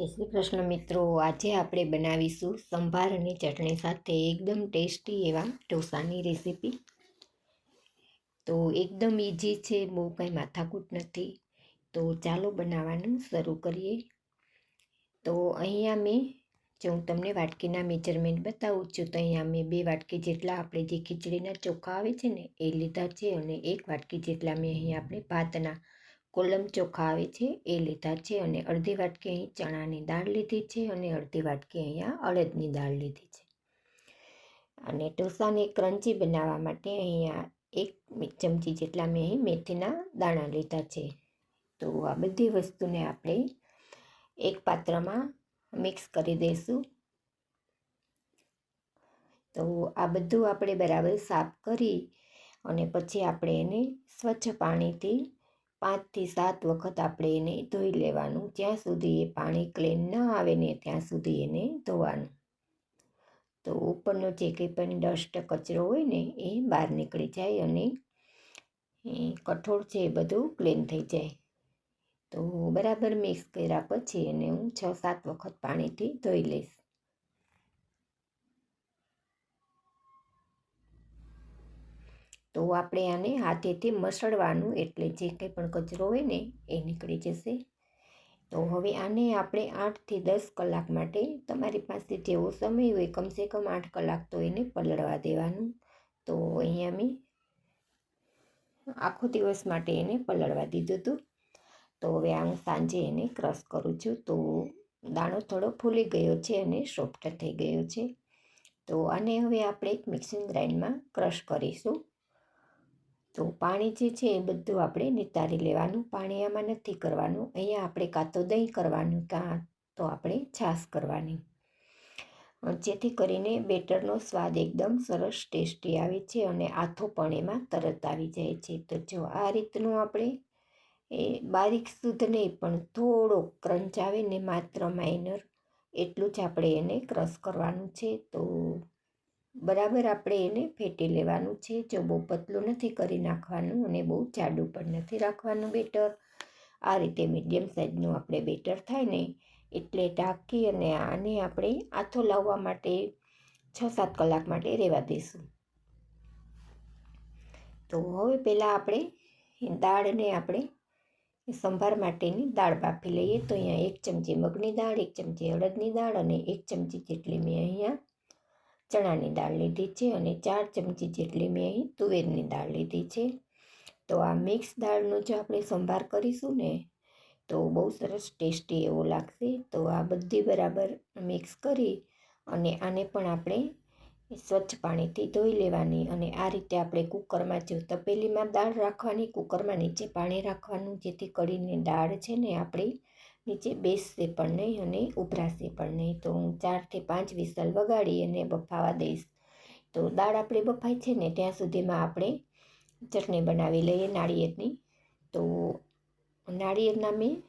જય શ્રી કૃષ્ણ મિત્રો, આજે આપણે બનાવીશું સંભાર અને ચટણી સાથે એકદમ ટેસ્ટી એવા ઢોસાની રેસીપી. તો એકદમ ઇઝી છે, બહુ કંઈ માથાકૂટ નથી. તો ચાલો બનાવવાનું શરૂ કરીએ. તો અહીંયા મેં, જો હું તમને વાટકીના મેજરમેન્ટ બતાવું છું, તો અહીંયા મેં બે વાટકી જેટલા આપણે જે ખીચડીના ચોખા આવે છે ને, એ લીધા છે અને એક વાટકી જેટલા મેં અહીંયા આપણે ભાતના કોલમ ચોખા આવે છે, એ લીધા છે અને અડધી વાટકી અહીં ચણાની દાળ લીધી છે અને અડધી વાટકી અહીંયા અડદની દાળ લીધી છે. અને ઢોસાને ક્રન્ચી બનાવવા માટે અહીંયા એક ચમચી જેટલા મેં અહીં મેથીના દાણા લીધા છે. તો આ બધી વસ્તુને આપણે એક પાત્રમાં મિક્સ કરી દઈશું. તો આ બધું આપણે બરાબર સાફ કરી અને પછી આપણે એને સ્વચ્છ પાણીથી પાંચથી સાત વખત આપણે એને ધોઈ લેવાનું. જ્યાં સુધી એ પાણી ક્લીન ન આવે ને ત્યાં સુધી એને ધોવાનું. તો ઉપરનો જે કંઈ પણ ડસ્ટ કચરો હોય ને, એ બહાર નીકળી જાય અને કઠોળ છે એ બધું ક્લીન થઈ જાય. તો બરાબર મિક્સ કર્યા પછી એને હું છ સાત વખત પાણીથી ધોઈ લઈશ. તો આપણે આને હાથેથી મસળવાનું એટલે જે કંઈ પણ કચરો હોય ને એ નીકળી જશે. તો હવે આને આપણે આઠથી દસ કલાક માટે તમારી પાસે જેવો સમય હોય કમસે કમ આઠ કલાક તો એને પલળવા દેવાનું. તો અહીંયા મેં આખો દિવસ માટે એને પલળવા દીધું હતું. તો હવે આ હું સાંજે એને ક્રશ કરું છું. તો દાણો થોડો ફૂલી ગયો છે અને સોફ્ટ થઈ ગયો છે. તો આને હવે આપણે એક મિક્સિંગ ગ્રાઇન્ડમાં ક્રશ કરીશું. તો પાણી જે છે એ બધું આપણે નિતારી લેવાનું, પાણી આમાં નથી કરવાનું. અહીંયા આપણે કાં તો દહીં કરવાનું, કાં તો આપણે છાશ કરવાની. જેથી કરીને બેટરનો સ્વાદ એકદમ સરસ ટેસ્ટી આવે છે અને આથો પણ એમાં તરત આવી જાય છે. તો જો આ રીતનું આપણે એ બારીક શુદ્ધ નહીં પણ થોડો ક્રંચ આવે ને માત્ર માઇનર એટલું જ આપણે એને ક્રશ કરવાનું છે. તો બરાબર આપણે એને ફેટી લેવાનું છે. જો બહુ પતલું નથી કરી નાખવાનું અને બહુ જાડું પણ નથી રાખવાનું બેટર. આ રીતે મીડિયમ સાઇઝનું આપણે બેટર થાય ને એટલે ઢાંકી અને આને આપણે આથો લાવવા માટે છ સાત કલાક માટે રહેવા દઈશું. તો હવે પહેલાં આપણે દાળને આપણે સંભાર માટેની દાળ બાફી લઈએ. તો અહીંયા એક ચમચી મગની દાળ, એક ચમચી અડદની દાળ અને એક ચમચી જેટલી મેં અહીંયા ચણાની દાળ લીધી છે અને ચાર ચમચી જેટલી મેં અહીં તુવેરની દાળ લીધી છે. તો આ મિક્સ દાળનો જો આપણે સંભાર કરીશું ને, તો બહુ સરસ ટેસ્ટી એવો લાગશે. તો આ બધી બરાબર મિક્સ કરી અને આને પણ આપણે સ્વચ્છ પાણીથી ધોઈ લેવાની અને આ રીતે આપણે કુકરમાં જો તપેલીમાં દાળ રાખવાની, કુકરમાં નીચે પાણી રાખવાનું, જેથી કરીને દાળ છે ને આપણી નીચે બેસશે પણ નહીં અને ઉભરાશે પણ નહીં. તો હું ચારથી પાંચ વિસલ વગાડી અને બફાવા દઈશ. તો દાળ આપણી બફાય છે ને, ત્યાં સુધીમાં આપણે ચટણી બનાવી લઈએ નાળિયેરની. તો નાળિયેરના મેં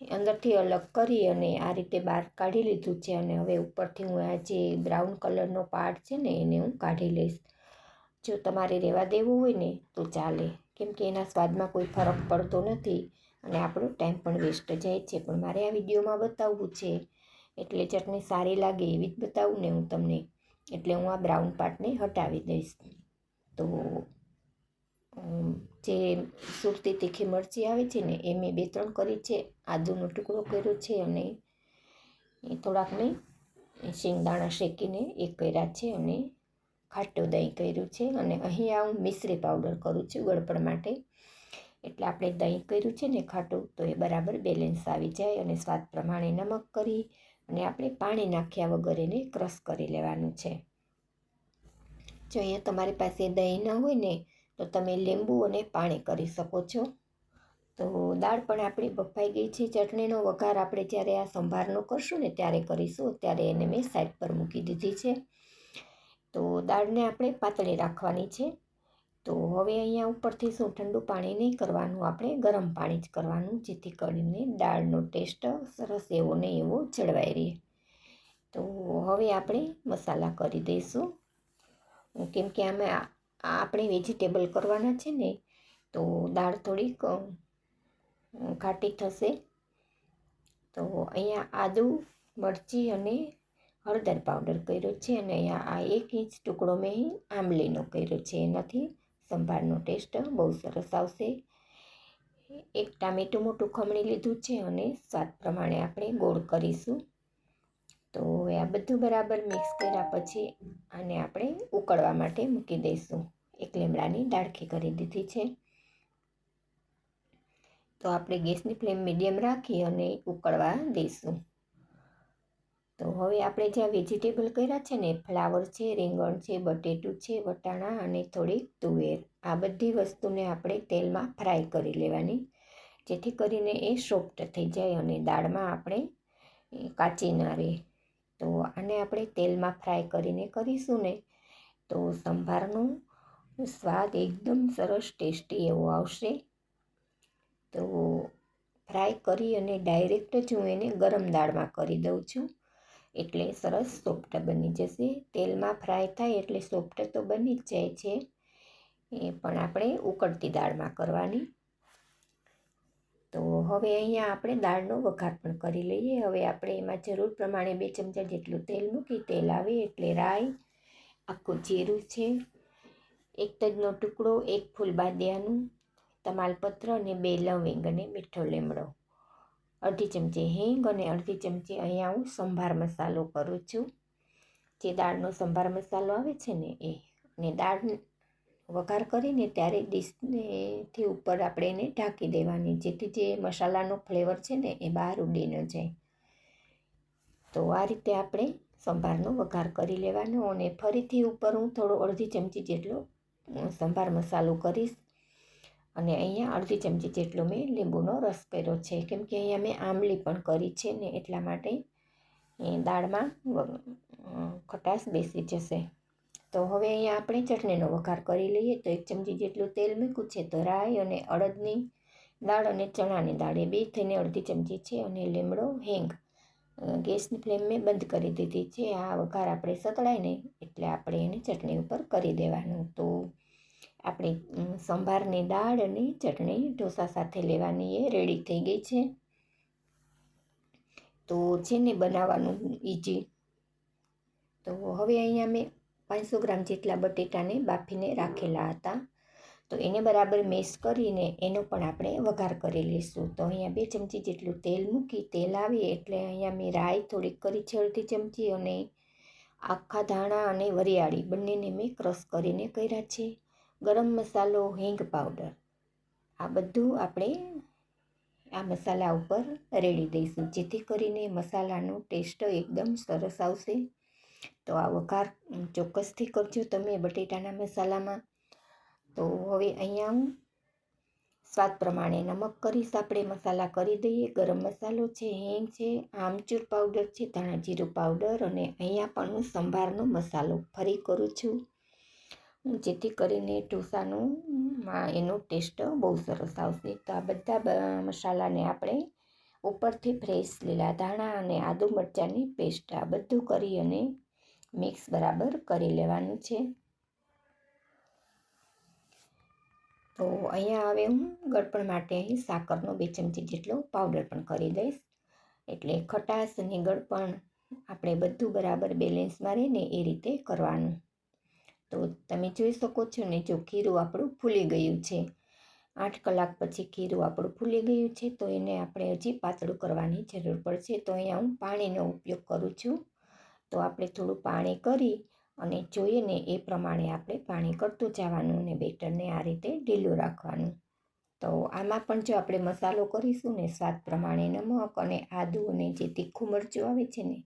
અંદરથી અલગ કરી અને આ રીતે બહાર કાઢી લીધું છે અને હવે ઉપરથી હું આ જે બ્રાઉન કલરનો પાર્ટ છે ને, એને હું કાઢી લઈશ. જો તમારે રહેવા દેવું હોય ને, તો ચાલે. કેમ કે એના સ્વાદમાં કોઈ ફરક પડતો નથી. અને આપણો ટાઈમ પણ વેસ્ટ જાય છે. પણ મારે આ વિડીયોમાં બતાવવું છે. એટલે ચટણી સારી લાગે એવી જ બતાવું ને હું તમને. એટલે હું આ બ્રાઉન પાર્ટને હટાવી દઈશ. તો જે સુરતી તીખી મરચી આવે છે ને એ મેં બે ત્રણ કરી છે. આદુનો ટુકડો કર્યો છે અને થોડાક મેં શિંગદાણા શેકીને એ કર્યા છે અને ખાટું દહીં કર્યું છે. અને અહીંયા હું મિશ્રી પાવડર કરું છું ગળપણ માટે. એટલે આપણે દહીં કર્યું છે ને ખાટું, તો એ બરાબર બેલેન્સ આવી જાય અને સ્વાદ પ્રમાણે નમક કરી અને આપણે પાણી નાખ્યા વગર એને ક્રશ કરી લેવાનું છે. જો અહીંયા તમારી પાસે દહીં ન હોય ને, તો તમે લીંબુ અને પાણી કરી શકો છો. તો દાળ પણ આપણી બફાઈ ગઈ છે. ચટણીનો વઘાર આપણે જ્યારે આ સંભારનો કરશું ને ત્યારે કરીશું. ત્યારે એને મેં સાઈડ પર મૂકી દીધી છે. તો દાળને આપણે પાતળી રાખવાની છે. તો હવે અહીંયા ઉપરથી શું ઠંડુ પાણી નહીં કરવાનું, આપણે ગરમ પાણી જ કરવાનું, જેથી કરીને દાળનો ટેસ્ટ સરસ એવો ને એવો જળવાઈ રહે. તો હવે આપણે મસાલા કરી દઈશું. કેમ કે આમાં આપણે વેજીટેબલ કરવાના છે ને, તો દાળ થોડીક ઘાટી થશે. તો અહીંયા આદુ, મરચી અને હળદર પાવડર કર્યો છે અને અહીંયા આ એક ઇંચ ટુકડો મેં આંબલીનો કર્યો છે. એનાથી સંભારનો ટેસ્ટ બહુ સરસ આવશે. એક ટામેટું મોટું ખમણી લીધું છે અને સ્વાદ પ્રમાણે આપણે ગોળ કરીશું. તો હવે આ બધું બરાબર મિક્સ કર્યા પછી આને આપણે ઉકળવા માટે મૂકી દઈશું. એક લીમડાની ડાળખી કરી દીધી છે. તો આપણે ગેસની ફ્લેમ મીડિયમ રાખી અને ઉકળવા દઈશું. તો હવે આપણે જ્યાં વેજીટેબલ કર્યા છે ને, ફ્લાવર છે, રીંગણ છે, બટેટું છે, વટાણા અને થોડીક તુવેર, આ બધી વસ્તુને આપણે તેલમાં ફ્રાય કરી લેવાની, જેથી કરીને એ સોફ્ટ થઈ જાય અને દાળમાં આપણે કાચી ના રહે. તો આને આપણે તેલમાં ફ્રાય કરીને કરીશું ને, તો સંભારનો સ્વાદ એકદમ સરસ ટેસ્ટી એવો આવશે. તો ફ્રાય કરી અને ડાયરેક્ટ જ હું એને ગરમ દાળમાં કરી દઉં છું. એટલે સરસ સોફ્ટ બની જશે. તેલમાં ફ્રાય થાય એટલે સોફ્ટ તો બની જ જાય છે. એ પણ આપણે ઉકળતી દાળમાં કરવાની. તો હવે અહીંયા આપણે દાળનો વઘાર પણ કરી લઈએ. હવે આપણે એમાં જરૂર પ્રમાણે બે ચમચા જેટલું તેલ મૂકી, તેલ આવે એટલે રાઈ, આખું જીરું છે. એક તજનો ટુકડો, એક ફૂલ બાદિયાનું તમાલપત્ર અને બે લવિંગ અને મીઠો લીમડો. અડધી ચમચી હિંગ અને અડધી ચમચી અહીંયા હું સંભાર મસાલો કરું છું. જે દાળનો સંભાર મસાલો આવે છે ને એ અને દાળ વઘાર કરીને ત્યારે ડીશનેથી ઉપર આપણે એને ઢાંકી દેવાની. જેથી જે મસાલાનો ફ્લેવર છે ને એ બહાર ઉડી ન જાય. તો આ રીતે આપણે સંભારનો વઘાર કરી લેવાનો અને ફરીથી ઉપર હું થોડો અડધી ચમચી જેટલો સંભાર મસાલો કરીશ. અને અહીંયા અડધી ચમચી જેટલો મેં લીંબુનો રસ કર્યો છે. કેમ કે અહીંયા મેં આંબલી પણ કરી છે ને એટલા માટે દાળમાં ખટાશ બેસી જશે. તો હવે અહીંયા આપણે ચટણીનો વઘાર કરી લઈએ. તો એક ચમચી જેટલું તેલ મૂક્યું છે, તો રાઈ અને અડદની દાળ અને ચણાની દાળ એ બે થઈને અડધી ચમચી છે અને લીમડો હેંગ ગેસની ફ્લેમ મેં બંધ કરી દીધી છે. આ વઘાર આપણે સતળાય ને એટલે આપણે એને ચટણી ઉપર કરી દેવાનું. તો આપણી સંભારની દાળ અને ચટણી ઢોસા સાથે લેવાની એ રેડી થઈ ગઈ છે. તો છે ને બનાવવાનું ઇઝી તો હવે અહીંયા મેં પાંચસો ગ્રામ જેટલા બટેટાને બાફીને રાખેલા હતા. તો એને બરાબર મેશ કરીને એનો પણ આપણે વઘાર કરી લઈશું. તો અહીંયા બે ચમચી જેટલું તેલ મૂકી, તેલ આવી એટલે અહીંયા મેં રાઈ થોડીક કરી છે અડધી ચમચી અને આખા ધાણા અને વરિયાળી બંનેને મેં ક્રશ કરીને કર્યા છે. ગરમ મસાલો, હિંગ પાવડર. આ બધું આપણે આ મસાલા ઉપર રેડી દઈશું. જેથી કરીને મસાલાનો ટેસ્ટ એકદમ સરસ આવશે. તો આ વઘાર ચોક્કસથી કરજો તમે બટેટાના મસાલામાં. તો હવે અહીંયા હું સ્વાદ પ્રમાણે નમક કરીશ. આપણે મસાલા કરી દઈએ. ગરમ મસાલો છે, હિંગ છે, આમચૂર પાવડર છે, ધાણા જીરું પાવડર અને અહીંયા પણ હું સંભારનો મસાલો ફરી કરું છું. જેથી કરીને ઢોસાનું એનો ટેસ્ટ બહુ સરસ આવશે. તો આ બધા મસાલાને આપણે ઉપરથી ફ્રેશ લીલા ધાણા અને આદુ મરચાંની પેસ્ટ આ બધું કરી અને મિક્સ બરાબર કરી લેવાનું છે. તો અહીંયા હવે હું ગળપણ માટે અહીં સાકરનો બે ચમચી જેટલો પાવડર પણ કરી દઈશ. એટલે ખટાશ અને ગળપણ આપણે બધું બરાબર બેલેન્સમાં રહે એ રીતે કરવાનું. તો તમે જોઈ શકો છો ને જો ખીરું આપણું ફૂલી ગયું છે. આઠ કલાક પછી ખીરું આપણું ફૂલી ગયું છે તો એને આપણે હજી પાતળું કરવાની જરૂર પડશે. તો અહીંયા હું પાણીનો ઉપયોગ કરું છું. તો આપણે થોડું પાણી કરી અને જોઈએ ને એ પ્રમાણે આપણે પાણી કરતું જવાનું ને બેટરને આ રીતે ઢીલું રાખવાનું. તો આમાં પણ જો આપણે મસાલો કરીશું ને સ્વાદ પ્રમાણે નમક અને આદુ અને જે તીખું મરચું આવે છે ને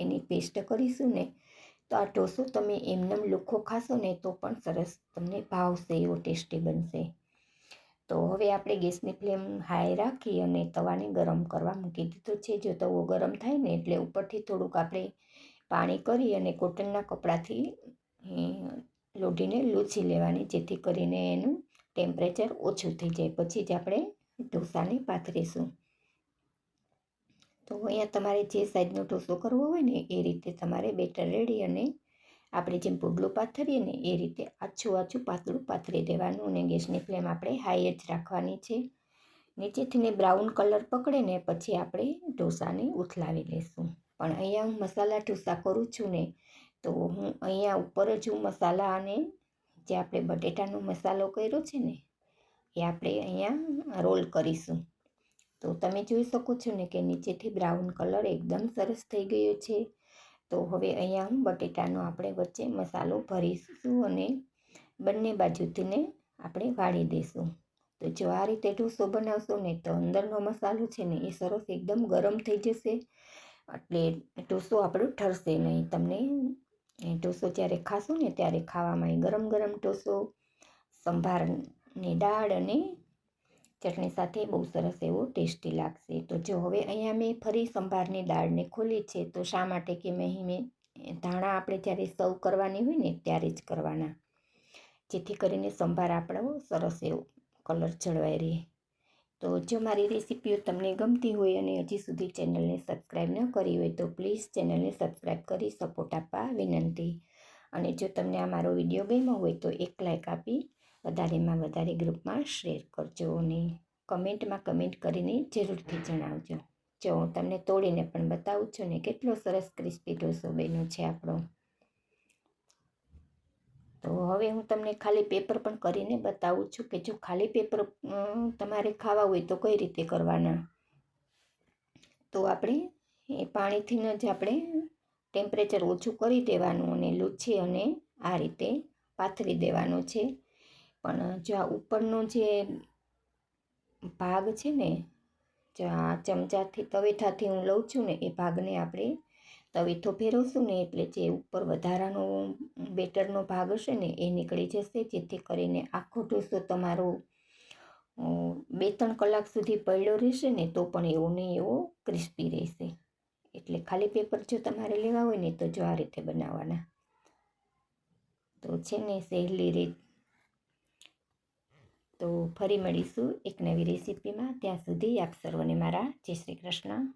એની પેસ્ટ કરીશું ને તો આ ઢોસો તમે એમનેમ લુખો ખાશો ને તો પણ સરસ તમને ભાવશે એવો ટેસ્ટી બનશે. તો હવે આપણે ગેસની ફ્લેમ હાઈ રાખી અને તવાને ગરમ કરવા મૂકી દીધો છે. જો તવો ગરમ થાય ને એટલે ઉપરથી થોડુંક આપણે પાણી કરી અને કોટનના કપડાથી લોઢીને લૂછી લેવાની, જેથી કરીને એનું ટેમ્પરેચર ઓછું થઈ જાય. પછી જ આપણે ઢોસાને પાથરીશું. તો અહીંયા તમારે જે સાઈઝનો ઢોસો કરવો હોય ને, એ રીતે તમારે બેટર રેડી અને આપણે જેમ પુડલું પાથરીએ ને, એ રીતે આછું આછું પાતળું પાથરી દેવાનું અને ગેસની ફ્લેમ આપણે હાઈ જ રાખવાની છે. નીચેથી ને બ્રાઉન કલર પકડે ને, પછી આપણે ઢોસાને ઉથલાવી લઈશું પણ અહીંયા હું મસાલા ઢોસા કરું છું ને, તો હું અહીંયા ઉપર જ હું મસાલા અને જે આપણે બટેટાનો મસાલો કર્યો છે ને, એ આપણે અહીંયા રોલ કરીશું. તો તમે જોઈ શકો છો ને કે નીચેથી બ્રાઉન કલર એકદમ સરસ થઈ ગયો છે. તો હવે અહીંયા બટેટાનો આપણે વચ્ચે મસાલો ભરીશું અને બંને બાજુથીને આપણે વાળી દઈશું તો જો આ રીતે ઢોસો બનાવશો ને તો અંદરનો મસાલો છે ને એ સરસ એકદમ ગરમ થઈ જશે. એટલે ઢોસો આપણો ઠરશે નહીં. તમને ઢોસો જ્યારે ખાશો ને ત્યારે ખાવામાં ગરમ ગરમ ઢોસો, સંભારની દાળ અને ચટણી સાથે બહુ સરસ એવો ટેસ્ટી લાગશે. તો જો હવે અહીંયા મેં ફરી સંભારની દાળને ખોલી છે, તો શા માટે કે મેં મેં ધાણા આપણે જ્યારે સર્વ કરવાની હોય ને ત્યારે જ કરવાના. જેથી કરીને સંભાર આપણો સરસ એવો કલર જળવાઈ રહે. તો જો મારી રેસીપીઓ તમને ગમતી હોય અને હજી સુધી ચેનલને સબસ્ક્રાઈબ ન કરી હોય, તો પ્લીઝ ચેનલને સબસ્ક્રાઈબ કરી સપોર્ટ આપવા વિનંતી. અને જો તમને આ મારો વીડિયો ગમ્યો હોય, તો એક લાઇક આપી વધારેમાં વધારે ગ્રુપમાં શેર કરજો અને કમેન્ટમાં કમેન્ટ કરીને જરૂરથી જણાવજો. જો હું તમને તોડીને પણ બતાવું છું ને કેટલો સરસ ક્રિસ્પી ઢોસો બન્યો છે આપણો. તો હવે હું તમને ખાલી પેપર પણ કરીને બતાવું છું કે જો ખાલી પેપર તમારે ખાવા હોય તો કઈ રીતે કરવાના? તો આપણે એ પાણીથી જ આપણે ટેમ્પરેચર ઓછું કરી દેવાનું અને લૂછી અને આ રીતે પાથરી દેવાનું છે. પણ જો આ ઉપરનો જે ભાગ છે ને, જો આ ચમચાથી તવેથાથી હું લઉં છું ને, એ ભાગને આપણે તવેથો ફેરવશું ને, એટલે જે ઉપર વધારાનો બેટરનો ભાગ હશે ને, એ નીકળી જશે. જેથી કરીને આખો ઢોસો તમારો બે ત્રણ કલાક સુધી પડ્યો રહેશે ને, તો પણ એવો ને એવો ક્રિસ્પી રહેશે. એટલે ખાલી પેપર જો તમારે લેવા હોય ને, તો જો આ રીતે બનાવવાના. તો છે ને સહેલી રીત તો ફરી મળીશું એક નવી રેસીપીમાં. ત્યાં સુધી આપ સર્વને મારા જય શ્રી કૃષ્ણ.